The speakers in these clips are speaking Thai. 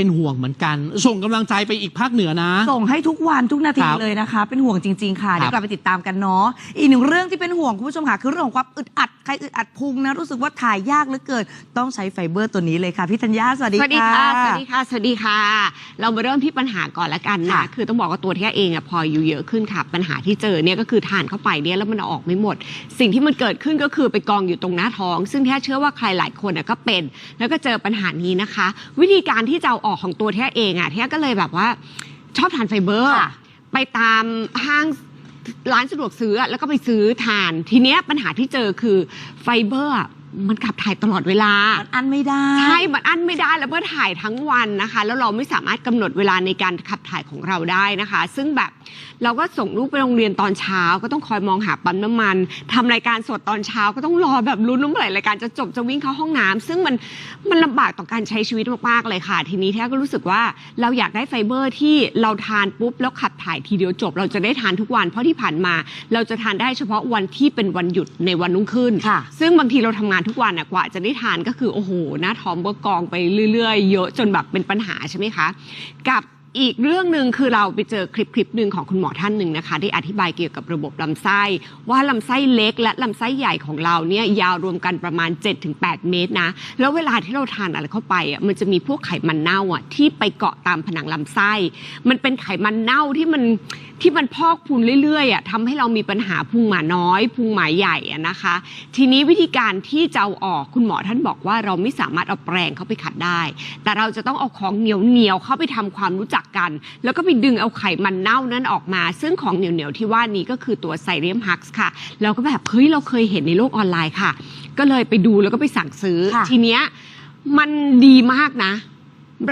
เป็นห่วงเหมือนกัน ส่งกำลังใจไปอีกภาคเหนือนะ ส่งให้ทุกวันทุกนาทีครับเลยนะคะ เป็นห่วงจริง ๆ ค่ะครับเดี๋ยวกลับไปติดตามกันเนาะอีกหนึ่งเรื่องที่เป็นห่วงคุณผู้ชมค่ะคือเรื่องของความอึดอัดใครอึดอัดพุงนะรู้สึกว่าถ่ายยากเหลือเกินต้องใช้ไฟเบอร์ตัวนี้เลยค่ะพี่ธัญญาสวัสดีสวัสดีค่ะ ค่ะ สวัสดีค่ะ สวัสดีค่ะ เรามาเริ่มที่ปัญหาก่อนละกันนะ ค่ะคือต้องบอกว่าตัวที่เองอะพออยู่เยอะขึ้นค่ะ ปัญหาที่เจอเนี่ยก็คือทานเข้าไปเนี่ยแล้วมันเอาออกไม่หมด สิ่งที่มันเกิดขึ้นก็คือไปกองอยู่ตรงหน้าท้อง ซึ่งแท้เชื่อว่าใครหลายคนอะก็เป็น แล้วก็เจอปัญหานี้นะคะ วิธีการที่จะเอาออกของตัวแท้เองอะแท้ก็เลยแบบว่าชอบทานไฟเบอร์ ค่ะ ไปตามห้างร้านสะดวกซื้ออะแล้วก็ไปซื้อทาน ทีเนี้ยปัญหาที่เจอคือไฟเบอร์อะ มันขับถ่ายตลอดเวลา มันอันไม่ได้ ใช่ มันอั้นไม่ได้แล้วเมื่อถ่ายทั้งวันนะคะ แล้วเราไม่สามารถกำหนดเวลาในการขับถ่ายของเราได้นะคะ ซึ่งแบบเราก็ส่งลูกไปโรงเรียนตอนเช้า ก็ต้องคอยมองหาปั๊มน้ำมันทำรายการสดตอนเช้าก็ต้องรอแบบลุ้นว่าเมื่อไหร่รายการจะจบจะวิ่งเข้าห้องน้ำซึ่งมันมันลำบากต่อการใช้ชีวิตมากๆเลยค่ะ ทีนี้แท้ก็รู้สึกว่าเราอยากได้ไฟเบอร์ที่เราทานปุ๊บแล้วขับถ่ายทีเดียวจบ เราจะได้ทานทุกวัน เพราะที่ผ่านมา เราจะทานได้เฉพาะวันที่เป็นวันหยุดในวันรุ่งขึ้นค่ะซึ่งบางทีเราทำงานทุกวันอะกว่าจะได้ทานก็คือโอ้โหหน้าท้องก็กองไปเรื่อยๆ เยอะจนแบบเป็นปัญหาใช่ไหมคะ กับ อีกเรื่องหนึ่งคือเราไปเจอคลิปคลิปหนึ่งของคุณหมอท่านหนึ่งนะคะที่อธิบายเกี่ยวกับระบบลำไส้ ว่าลำไส้เล็กและลำไส้ใหญ่ของเราเนี่ยยาวรวมกันประมาณ 7-8 เมตรนะ แล้วเวลาที่เราทานอะไรเข้าไปอะมันจะมีพวกไขมันเน่าอะที่ไปเกาะตามผนังลำไส้ มันเป็นไขมันเน่าที่มันที่มันพอกพูนเรื่อยๆอะทำให้เรามีปัญหาพุงหมาน้อยพุงหมาใหญ่อะนะคะ ทีนี้วิธีการที่จะเอาออกคุณหมอท่านบอกว่าเราไม่สามารถเอาแปรงเข้าไปขัดได้ แต่เราจะต้องเอาของเหนียวเหนียวๆเข้าไปทำความรู้จักกัน แล้วก็ไปดึงเอาไขมันเน่านั้นออกมา ซึ่งของเหนียวเหนียวๆที่ว่านี้ก็คือตัวไซเรียมฮักส์ค่ะเราก็แบบเฮ้ยเราเคยเห็นในโลกออนไลน์ค่ะ ก็เลยไปดูแล้วก็ไปสั่งซื้อค่ะทีเนี้ยมันดีมากนะ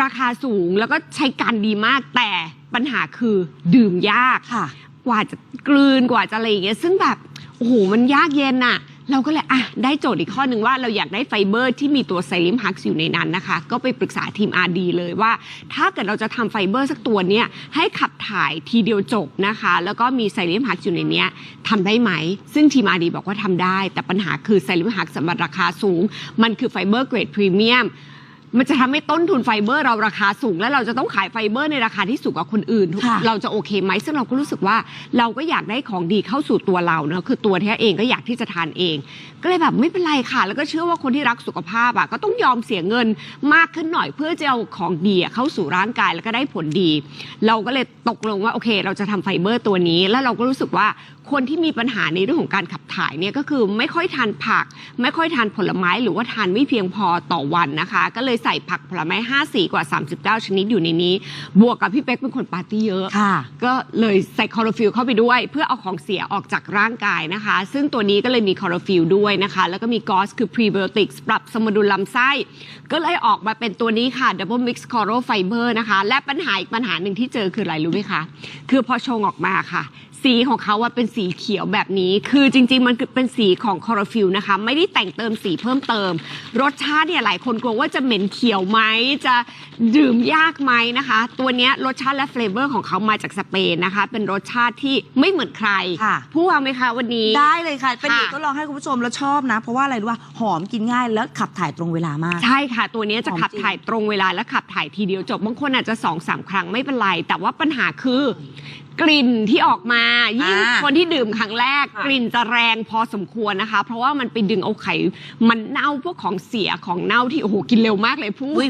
ราคาสูงแล้วก็ใช้การดีมากแต่ปัญหาคือดื่มยากค่ะกว่าจะกลืนกว่าจะอะไรอย่างเงี้ยซึ่งแบบโอ้โหมันยากเย็นน่ะ เราก็เลยอะได้โจทย์อีกข้อหนึ่งว่าเราอยากได้ไฟเบอร์ที่มีตัวไซลิมฮักซ์อยู่ในนั้นนะคะ ก็ไปปรึกษาทีม RD เลยว่า ถ้าเกิดเราจะทำไฟเบอร์สักตัวเนี้ยให้ขับถ่ายทีเดียวจบนะคะ แล้วก็มีไซลิมฮักซ์อยู่ในเนี้ยทำได้ไหม ซึ่งทีม RD บอกว่าทำได้ แต่ปัญหาคือไซลิมฮักซ์สำหรับราคาสูง มันคือไฟเบอร์เกรดพรีเมียม มันจะทำให้ต้นทุนไฟเบอร์เราราคาสูง และเราจะต้องขายไฟเบอร์ในราคาที่สูงกว่าคนอื่น ค่ะ เราจะโอเคไหมซึ่งเราก็รู้สึกว่าเราก็อยากได้ของดีเข้าสู่ตัวเราเนอะคือตัวแท้เองก็อยากที่จะทานเอง ก็เลยแบบไม่เป็นไรค่ะ แล้วก็เชื่อว่าคนที่รักสุขภาพอะก็ต้องยอมเสียเงินมากขึ้นหน่อยเพื่อจะเอาของดีอะเข้าสู่ร่างกายแล้วก็ได้ผลดี เราก็เลยตกลงว่าโอเค เราจะทำไฟเบอร์ตัวนี้ แล้วเราก็รู้สึกว่า คนที่มีปัญหาในเรื่องของการขับถ่ายเนี่ยก็คือไม่ค่อยทานผัก ไม่ค่อยทานผลไม้หรือว่าทานไม่เพียงพอต่อวันนะคะ ก็เลยใส่ผักผลไม้5สีกว่า 39 ชนิดอยู่ในนี้ บวกกับพี่เป๊กเป็นคนปาร์ตี้เยอะค่ะ ก็เลยใส่คลอโรฟิลเข้าไปด้วย เพื่อเอาของเสียออกจากร่างกายนะคะ ซึ่งตัวนี้ก็เลยมีคลอโรฟิลด้วยนะคะ แล้วก็มีกอสคือพรีไบโอติกส์ปรับสมดุลลำไส้ ก็เลยออกมาเป็นตัวนี้ค่ะ Double Mix Coral Fiber นะคะ และปัญหาอีกปัญหาหนึ่งที่เจอคืออะไรรู้ไหมคะ คือพอชงออกมาค่ะ สีของเขาว่าเป็นสีเขียวแบบนี้ คือจริง ๆ มันคือเป็นสีของคลอโรฟิลนะคะ ไม่ได้แต่งเติมสีเพิ่มเติม รสชาติเนี่ยหลายคนกลัวว่าจะเหม็นเขียวไหมจะดื่มยากไหมนะคะ ตัวเนี้ยรสชาติและเฟลเวอร์ของเขามาจากสเปนนะคะ เป็นรสชาติที่ไม่เหมือนใครค่ะพูดเอาไหมคะวันนี้ ได้เลยค่ะ เป็นค่ะอีกก็ลองให้คุณผู้ชมแล้วชอบนะ เพราะว่าอะไรรู้ว่าหอมกินง่ายแล้วขับถ่ายตรงเวลามาก ใช่ค่ะ ตัวเนี้ยจะหอมขับจริงถ่ายตรงเวลาและขับถ่ายทีเดียวจบ บางคนอาจจะสองสามครั้งไม่เป็นไร แต่ว่าปัญหาคือ กลิ่นที่ออกมายิ่งอ่าคนที่ดื่มครั้งแรก ค่ะกลิ่นจะแรงพอสมควรนะคะ เพราะว่ามันไปดึงเอาไขมันเน่าพวกของเสียของเน่าที่โอ้โหกินเร็วมากเลยพูดอุ้ย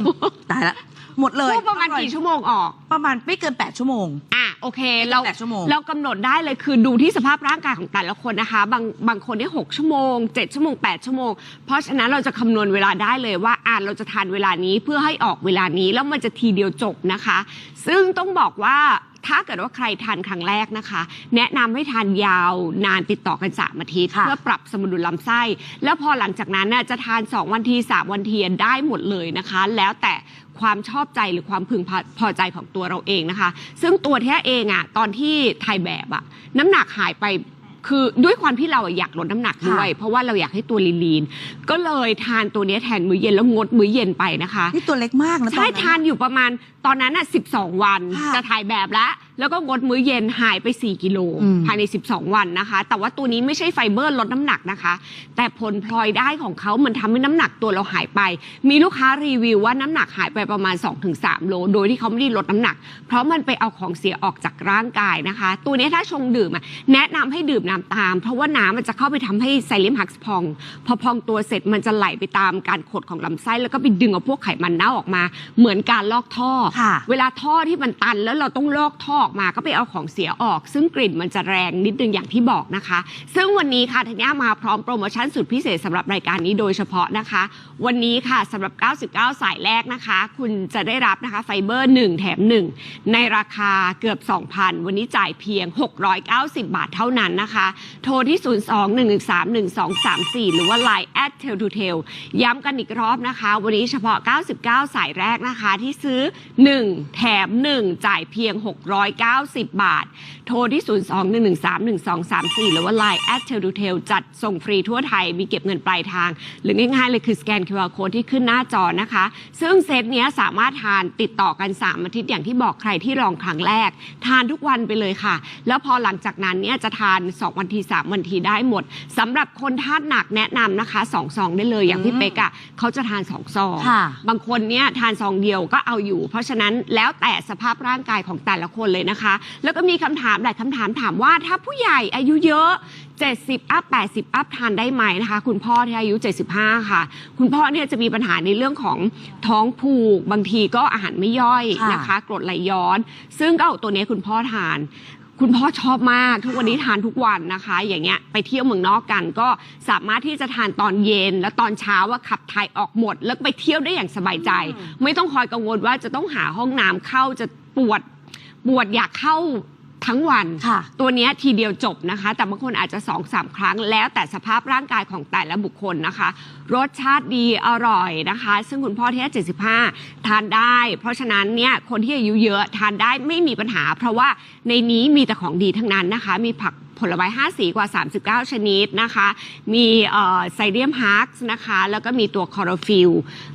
ตายละ หมดเลยพูดประมาณกี่ชั่วโมงออก ประมาณไม่เกิน 8 ชั่วโมง อะโอเคเราแปดชั่วโมงเรากำหนดได้เลยคือดูที่สภาพร่างกายของแต่ละคนนะคะ บางบางคนเนี่ยหกชั่วโมงเจ็ดชั่วโมงแปดชั่วโมง เพราะฉะนั้นเราจะคำนวณเวลาได้เลยว่าอะเราจะทานเวลานี้เพื่อให้ออกเวลานี้แล้วมันจะทีเดียวจบนะคะ ซึ่งต้องบอกว่า ถ้าเกิดว่าใครทานครั้งแรกนะคะ แนะนำให้ทานยาวนานติดต่อกันสามอาทิตย์ค่ะ เพื่อปรับสมดุลลำไส้ แล้วพอหลังจากนั้นน่ะจะทาน 2 วันที3วันทีได้หมดเลยนะคะ แล้วแต่ความชอบใจหรือความพึงพอพอใจของตัวเราเองนะคะ ซึ่งตัวแท้เองอะตอนที่ถ่ายแบบอะน้ำหนักหายไป คือด้วยความที่เราอะอยากลดน้ำหนักด้วย เพราะว่าเราอยากให้ตัวลีนๆก็เลยทานตัวเนี้ยแทนมื้อเย็นแล้วงดมื้อเย็นไปนะคะ นี่ตัวเล็กมากนะตอนใช่นั้น ทานอยู่ประมาณตอนนั้นอะ12 วัน ค่ะ จะถ่ายแบบแล้ว แล้วก็งดมื้อเย็นหายไป 4 กิโลอืมภายใน 12 วันนะคะ แต่ว่าตัวนี้ไม่ใช่ไฟเบอร์ลดน้ำหนักนะคะ แต่ผลพลอยได้ของเขามันทำให้น้ำหนักตัวเราหายไป มีลูกค้ารีวิวว่าน้ำหนักหายไปประมาณ 2-3 โล โดยที่เขาไม่ได้ลดน้ำหนัก เพราะมันไปเอาของเสียออกจากร่างกายนะคะ ตัวนี้ถ้าชงดื่มอะแนะนำให้ดื่มน้ำตาม เพราะว่าน้ำมันจะเข้าไปทำให้ไซลิมฮักส์พอง พอพองตัวเสร็จมันจะไหลไปตามการขดของลำไส้แล้วก็ไปดึงเอาพวกไขมันเน่าออกมา เหมือนการลอกท่อค่ะเวลาท่อที่มันตันแล้วเราต้องลอกท่อออกมาก็ไปเอาของเสียออก ซึ่งกลิ่นมันจะแรงนิดนึงอย่างที่บอกนะคะ ซึ่งวันนี้ค่ะธัญญามาพร้อมโปรโมชั่นสุดพิเศษสำหรับรายการนี้โดยเฉพาะนะคะ วันนี้ค่ะสำหรับ 99 สายแรกนะคะ คุณจะได้รับนะคะไฟเบอร์ 1 แถม 1 ในราคาเกือบ 2,000 วันนี้จ่ายเพียง 690 บาทเท่านั้นนะคะ โทรที่ 02-113-1234 หรือว่า Line at tail to tail ย้ำกันอีกรอบนะคะ วันนี้เฉพาะ 99 สายแรกนะคะที่ซื้อ 1 แถม 1 จ่ายเพียง 690บาท โทรที่ 02-113-1234 หรือว่า Line at tail to tail จัดส่งฟรีทั่วไทยมีเก็บเงินปลายทาง หรือง่ายๆเลยคือสแกน QR code ที่ขึ้นหน้าจอนะคะ ซึ่งเซตเนี้ยสามารถทานติดต่อกัน 3 อาทิตย์อย่างที่บอกใครที่ลองครั้งแรก ทานทุกวันไปเลยค่ะ แล้วพอหลังจากนั้นเนี่ยจะทาน 2 วันที 3 วันทีได้หมดสำหรับคนธาตุหนักแนะนำนะคะ2ซองได้เลยอย่างพี่เป๊กอะเขาจะทาน2ซองค่ะบางคนเนี่ยทานซองเดียวก็เอาอยู่ เพราะฉะนั้นแล้วแต่สภาพร่างกายของแต่ละคนเลยนะคะ แล้วก็มีคำถามหลายคำถามถามว่าถ้าผู้ใหญ่อายุเยอะ 70 อัพ 80 อัพทานได้ไหมนะคะ คุณพ่อที่อายุ 75 ค่ะ คุณพ่อเนี่ยจะมีปัญหาในเรื่องของท้องผูก บางทีก็อาหารไม่ย่อยค่ะนะคะ กรดไหลย้อน ซึ่งก็เอาตัวนี้คุณพ่อทานคุณพ่อชอบมากทุกวันนี้ทานทุกวันนะคะ อย่างเงี้ยไปเที่ยวเมืองนอกกันก็สามารถที่จะทานตอนเย็น แล้วตอนเช้าว่าขับถ่ายออกหมด แล้วไปเที่ยวได้อย่างสบายใจ ไม่ต้องคอยกังวลว่าจะต้องหาห้องน้ำเข้าจะปวด ปวดอยากเข้าทั้งวันค่ะตัวเนี้ยทีเดียวจบนะคะ แต่บางคนอาจจะ2อสาครั้ง แล้วแต่สภาพร่างกายของแต่ละบุคคลนะคะ รสชาติดีอร่อยนะคะ ซึ่งคุณพ่อที่อายุ75 ทานได้ เพราะฉะนั้นเนี่ยคนที่อายุเยอะทานได้ไม่มีปัญหา เพราะว่าในนี้มีแต่ของดีทั้งนั้นนะคะ มีผัก ผลไม้5สีกว่า 39 ชนิดนะคะ มีไซเดียมฮักส์นะคะ แล้วก็มีตัวคอร์ฟิล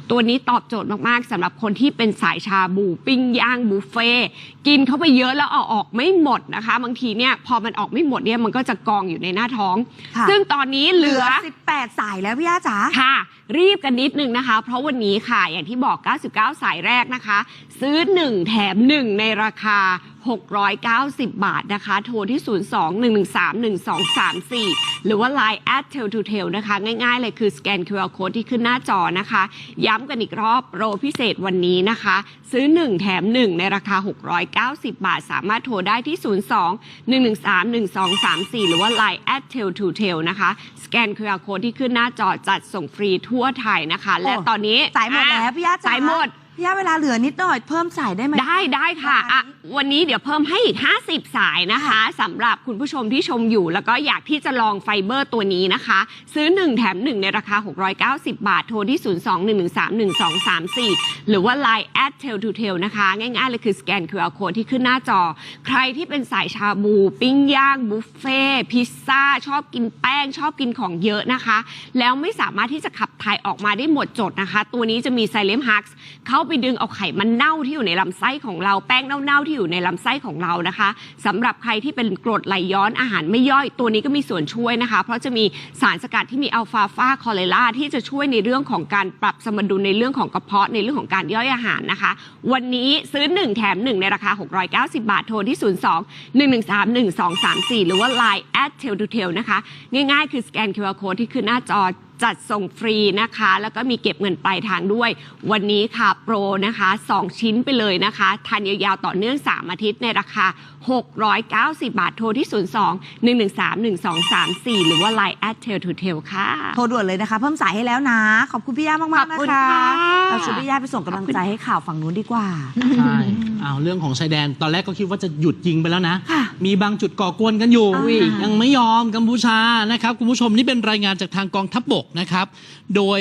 ตัวนี้ตอบโจทย์มาก ๆสำหรับคนที่เป็นสายชาบูปิ้งย่างบุฟเฟ่ต์กินเข้าไปเยอะแล้วเอาออกไม่หมดนะคะ บางทีเนี่ยพอมันออกไม่หมดเนี่ยมันก็จะกองอยู่ในหน้าท้อง ค่ะ ซึ่งตอนนี้เหเหลืลืออ18 สายแล้วพี่ย่าจ๋า ค่ะ รีบกันนิดนึงนะคะ เพราะวันนี้ค่ะอย่างที่บอก 99 สายแรกนะคะ ซื้อ 1 แถม 1 ในราคา 690 บาทนะคะ โทรที่ 02-113-1234 หรือว่า Line at tail to tail นะคะ ง่ายๆ เลยคือสแกน QR code ที่ขึ้นหน้าจอนะคะ ย้ำกันอีกรอบโปรพิเศษวันนี้นะคะ ซื้อ 1 แถม 1 ในราคา 690 บาท สามารถโทรได้ที่ 02-113-1234 หรือว่า Line at tail to tail นะคะ สแกน QR code ที่ขึ้นหน้าจอจัดส่งฟรีทั่วไทยนะคะ และโอ้ตอนนี้สายหมดแล้วพี่ย่าจ๋าสายหมด พี่ย่าเวลาเหลือนิดหน่อยเพิ่มสายได้ไหม ได้ได้ค่ะราคานี้อะ วันนี้เดี๋ยวเพิ่มให้อีก 50 สายนะคะสำหรับคุณผู้ชมที่ชมอยู่ แล้วก็อยากที่จะลองไฟเบอร์ตัวนี้นะคะ ซื้อ 1 แถม 1 ในราคา 690 บาท โทรที่ 02-113-1234 หรือว่า Line at tail to tail นะคะ ง่ายๆเลยคือสแกน QR code ที่ขึ้นหน้าจอ ใครที่เป็นสายชาบู ปิ้งย่างบุฟเฟ่ต์พิซซ่า ชอบกินแป้ง ชอบกินของเยอะนะคะ แล้วไม่สามารถที่จะขับถ่ายออกมาได้หมดจดนะคะ ตัวนี้จะมีไซเลมฮักส์เข้าไปดึงเอาไขมันเน่าที่อยู่ในลำไส้ของเราแป้งเน่าๆที่อยู่ในลำไส้ของเรานะคะสำหรับใครที่เป็นกรดไหลย้อนอาหารไม่ย่อยตัวนี้ก็มีส่วนช่วยนะคะ เพราะจะมีสารสกัดที่มีอัลฟาฟาคอเลล่าที่จะช่วยในเรื่องของการปรับสมดุลในเรื่องของกระเพาะในเรื่องของการย่อยอาหารนะคะ วันนี้ซื้อ 1 แถม 1 ในราคา 690 บาทโทรที่ 02 113 1234 หรือว่า Line at tail to tail นะคะ ง่ายๆคือสแกน QR code ที่ขึ้นหน้าจอจัดส่งฟรีนะคะ แล้วก็มีเก็บเงินปลายทางด้วย วันนี้ค่ะโปรนะคะ 2 ชิ้นไปเลยนะคะทานยาวๆต่อเนื่อง 3 อาทิตย์ในราคา 690 บาทโทรที่ 02 113 1234 หรือว่า Line at tail to tail ค่ะ โทรด่วนเลยนะคะ เพิ่มสายให้แล้วนะ ขอบคุณพี่ย่ามากๆขอบคุณนะคะค่ะ เราชวนพี่ย่าไปส่งกำลังใจให้ข่าวฝั่งนู้นดีกว่า ใช่อ้าวเรื่องของชายแดน ตอนแรกก็คิดว่าจะหยุดยิงไปแล้วนะ ค่ะมีบางจุดก่อกวนกันอยู่ อุ้ยยังไม่ยอมกัมพูชานะครับ คุณผู้ชมนี่เป็นรายงานจากทางกองทัพบกนะครับ โดย